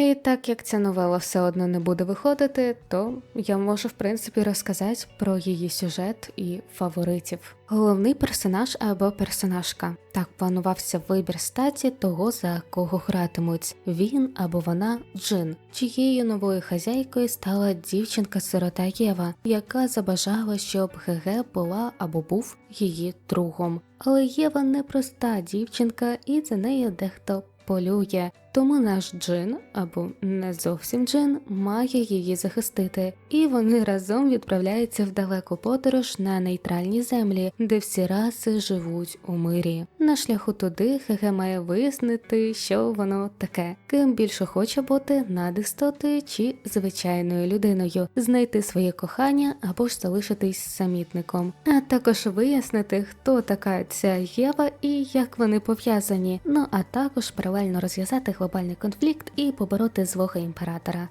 І так як ця новела все одно не буде виходити, то я можу в принципі розказати про її сюжет і фаворитів. Головний персонаж або персонажка. Так планувався вибір статі того, за кого гратимуть він або вона Джин, чиєю новою хазяйкою стала дівчинка-сирота Єва, яка забажала, щоб ГГ була або був її другом. Але Єва не проста дівчинка, і за нею дехто полює. Тому наш Джин, або не зовсім Джин, має її захистити, і вони разом відправляються в далеку подорож на нейтральні землі, де всі раси живуть у мирі. На шляху туди ХГ має вияснити, що воно таке, ким більше хоче бути надістотою чи звичайною людиною, знайти своє кохання або ж залишитись самітником, а також вияснити, хто така ця Єва і як вони пов'язані. Ну а також паралельно розв'язати глобальний конфлікт і побороти злого імператора.